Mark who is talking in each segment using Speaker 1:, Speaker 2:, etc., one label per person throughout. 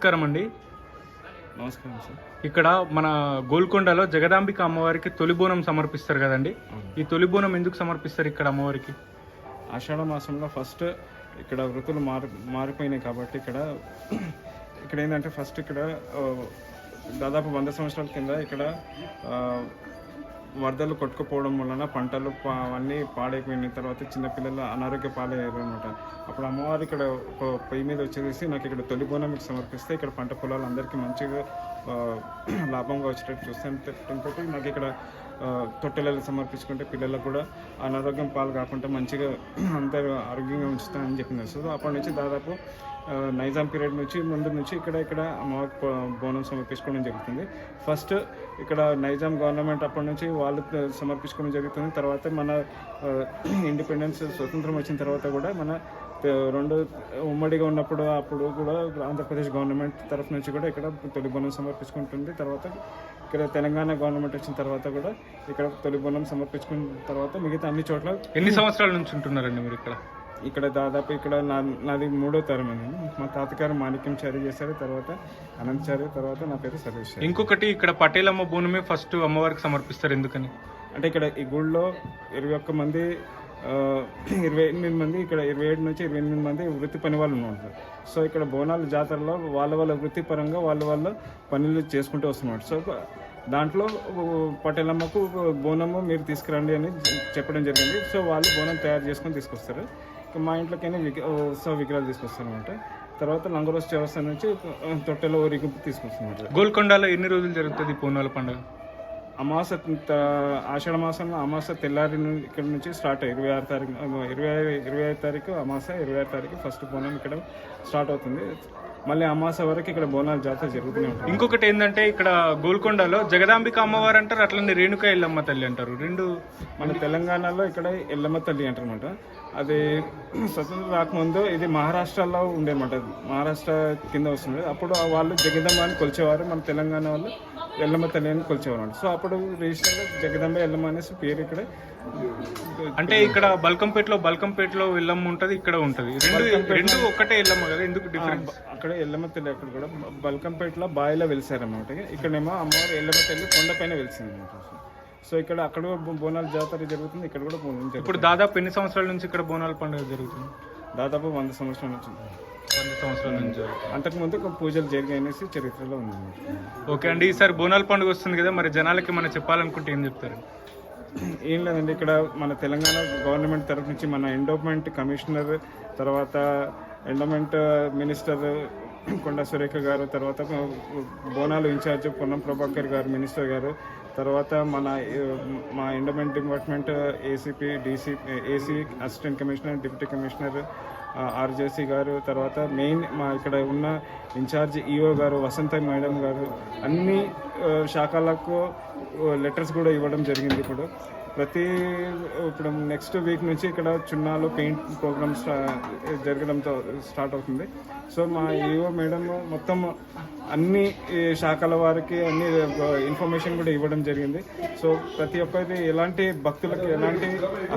Speaker 1: నమస్కారం అండి
Speaker 2: నమస్కారం సార్.
Speaker 1: ఇక్కడ మన గోల్కొండలో జగదాంబిక అమ్మవారికి తొలి బోనం సమర్పిస్తారు కదండి. ఈ తొలి బోనం ఎందుకు సమర్పిస్తారు ఇక్కడ అమ్మవారికి?
Speaker 2: ఆషాఢ మాసంలో ఫస్ట్ ఇక్కడ వృత్తులు మారి మారిపోయినాయి కాబట్టి ఇక్కడ ఇక్కడ ఏంటంటే ఫస్ట్ ఇక్కడ దాదాపు వంద సంవత్సరాల కింద ఇక్కడ వరదలు కొట్టుకుపోవడం వలన పంటలు అవన్నీ పాడైపోయిన తర్వాత చిన్నపిల్లలు అనారోగ్య పాలయ్యారు అనమాట అప్పుడు అమ్మవారు ఇక్కడ ఒక పొయ్యి మీద వచ్చేసి నాకు ఇక్కడ తొలి బోనం మీకు సమర్పిస్తే ఇక్కడ పంట పొలాలు అందరికీ మంచిగా లాభంగా వచ్చేటట్టు చూస్తాను నాకు ఇక్కడ తొట్టెలలో సమర్పించుకుంటే పిల్లలకు కూడా అనారోగ్యం పాలు కాకుండా మంచిగా అందరూ ఆరోగ్యంగా ఉంచుతానని చెప్పింది సో అప్పటి నుంచి దాదాపు నైజాం పీరియడ్ నుంచి ముందు నుంచి ఇక్కడ ఇక్కడ అమ్మవారికి బోనం సమర్పించుకోవడం జరుగుతుంది. ఫస్ట్ ఇక్కడ నైజాం గవర్నమెంట్ అప్పటి నుంచి వాళ్ళు సమర్పించుకోవడం జరుగుతుంది. తర్వాత మన ఇండిపెండెన్స్ స్వతంత్రం వచ్చిన తర్వాత కూడా మన రెండు ఉమ్మడిగా ఉన్నప్పుడు అప్పుడు కూడా ఆంధ్రప్రదేశ్ గవర్నమెంట్ తరఫు నుంచి కూడా ఇక్కడ తొలి బోనం సమర్పించుకుంటుంది. తర్వాత ఇక్కడ తెలంగాణ గవర్నమెంట్ వచ్చిన తర్వాత కూడా ఇక్కడ తొలి బోనం సమర్పించుకున్న తర్వాత మిగతా అన్ని చోట్ల
Speaker 1: ఎన్ని సంవత్సరాల నుంచి ఉంటున్నారండి మీరు ఇక్కడ?
Speaker 2: ఇక్కడ దాదాపు ఇక్కడ నా నాది మూడో తరం అండి. మా తాతగారు మాణిక్యం చారి చేశారు తర్వాత అనంత్ చారి తర్వాత నా పేరు సర్వేష్.
Speaker 1: ఇంకొకటి ఇక్కడ పటేలమ్మ బోనమే ఫస్ట్ అమ్మవారికి సమర్పిస్తారు ఎందుకని?
Speaker 2: అంటే ఇక్కడ ఈ గుళ్ళో ఇరవై ఒక్క మంది ఇరవై ఎనిమిది మంది ఇక్కడ ఇరవై ఏడు నుంచి ఇరవై ఎనిమిది మంది వృత్తి పని వాళ్ళు ఉన్నారు. సో ఇక్కడ బోనాల జాతరలో వాళ్ళ వాళ్ళ వృత్తిపరంగా వాళ్ళ వాళ్ళ పనులు చేసుకుంటూ వస్తున్నారు. సో దాంట్లో పటేలమ్మకు బోనము మీరు తీసుకురండి అని చెప్పడం జరిగింది. సో వాళ్ళు బోనం తయారు చేసుకొని తీసుకొస్తారు. మా ఇంట్లోకైనా విగ్ ఉత్సవ విగ్రహాలు తీసుకొస్తారు అనమాట తర్వాత లంగరోస్ చౌరస్తా నుంచి తొట్టెలో ఊరేగింపు తీసుకొస్తున్నారు
Speaker 1: గోల్కొండలో ఎన్ని రోజులు జరుగుతుంది ఈ బోనాల పండుగ?
Speaker 2: అమావాస త- ఆషాఢ మాసంలో అమావాస తెల్లారి ఇక్కడ నుంచి స్టార్ట్ అయ్యి ఇరవై ఆరు తారీఖు ఇరవై ఇరవై ఐదు తారీఖు అమావాస ఇరవై ఆరు తారీఖు ఫస్ట్ బోనం ఇక్కడ స్టార్ట్ అవుతుంది. మళ్ళీ అమావాస వరకు ఇక్కడ బోనాల జాతర జరుగుతూనే ఉంటుంది.
Speaker 1: ఇంకొకటి ఏంటంటే ఇక్కడ గోల్కొండలో జగదాంబిక అమ్మవారు అంటారు అట్లనే రేణుక ఎల్లమ్మ తల్లి అంటారు. రెండు
Speaker 2: మన తెలంగాణలో ఇక్కడ ఎల్లమ్మ తల్లి అంటారనమాట అది స్వతంత్రం రాకముందు ఇది మహారాష్ట్రలో ఉండేనమాట మహారాష్ట్ర కింద వస్తుంది. అప్పుడు వాళ్ళు జగదమ్మ అని కొలిచేవారు మన తెలంగాణ వాళ్ళు. ఎల్లమ్మ తల్లి అని కొలిచేవారు సో అప్పుడు రిజిస్టర్లో జగదంబ ఎల్లమ్మ అనేసి పేరు ఇక్కడ
Speaker 1: అంటే ఇక్కడ బల్కంపేటలో బల్కంపేటలో ఎల్లమ్మ ఉంటది ఇక్కడ ఉంటది. రెండు రెండు ఒక్కటే ఎల్లమ్మ కదా ఎందుకు డిఫరెన్స్
Speaker 2: అక్కడ ఎల్లమ్మ తల్లి అక్కడ కూడా బల్కంపేటలో బావిలో వెలిసారనమాట ఇక్కడేమో అమ్మవారు ఎల్లమ్మ తల్లి కొండపైన వెలిసింది అనమాట సో ఇక్కడ అక్కడ బోనాల జాతర జరుగుతుంది ఇక్కడ కూడా బోనం జరుగుతుంది
Speaker 1: ఇప్పుడు దాదాపు ఎన్ని సంవత్సరాల నుంచి ఇక్కడ బోనాల పండుగ జరుగుతుంది?
Speaker 2: దాదాపు వంద సంవత్సరాల నుంచి
Speaker 1: వంద సంవత్సరాల నుంచి.
Speaker 2: అంతకుముందు ఒక పూజలు జరిగాయి అనేసి చరిత్రలో ఉంది.
Speaker 1: ఓకే అండి ఈసారి బోనాల పండుగ వస్తుంది కదా మరి జనాలకి మనం చెప్పాలనుకుంటే ఏం చెప్తారు?
Speaker 2: ఏం లేదండి ఇక్కడ మన తెలంగాణ గవర్నమెంట్ తరఫు నుంచి మన ఎండోమెంట్ కమిషనర్ తర్వాత ఎండోమెంట్ మినిస్టర్ కొండ సురేఖ గారు తర్వాత బోనాలు ఇన్ఛార్జ్ పొన్నం ప్రభాకర్ గారు మినిస్టర్ గారు తర్వాత మన మా endowment department ACP DC AC assistant commissioner deputy commissioner RJC garu తర్వాత మెయిన్ మా ఇక్కడ ఉన్న ఇన్ఛార్జ్ ఈఓ గారు వసంత మేడం గారు అన్ని శాఖలకు లెటర్స్ కూడా ఇవ్వడం జరిగింది ఇప్పుడు. ప్రతి ఇప్పుడు నెక్స్ట్ వీక్ నుంచి ఇక్కడ చున్నాలు పెయింట్ ప్రోగ్రామ్ జరగడంతో స్టార్ట్ అవుతుంది. సో మా ఈఓ మేడం మొత్తం అన్ని శాఖల వారికి అన్ని ఇన్ఫర్మేషన్ కూడా ఇవ్వడం జరిగింది. సో ప్రతి ఒక్కరి ఎలాంటి భక్తులకు ఎలాంటి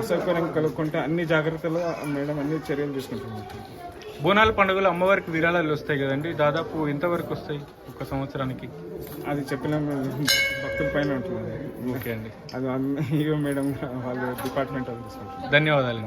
Speaker 2: అసౌకర్యం కలుగుకుంటే అన్ని జాగ్రత్తలు మేడం అన్ని చర్యలు తీసుకుంటున్నారు
Speaker 1: బోనాల పండుగలు అమ్మవారికి విరాళాలు వస్తాయి కదండి. దాదాపు ఎంతవరకు వస్తాయి ఒక సంవత్సరానికి?
Speaker 2: అది చెప్పిన భక్తుల పైన ఉంటుంది.
Speaker 1: ఓకే అండి.
Speaker 2: అది ఈఓ మేడం వాళ్ళ డిపార్ట్మెంట్
Speaker 1: ధన్యవాదాలు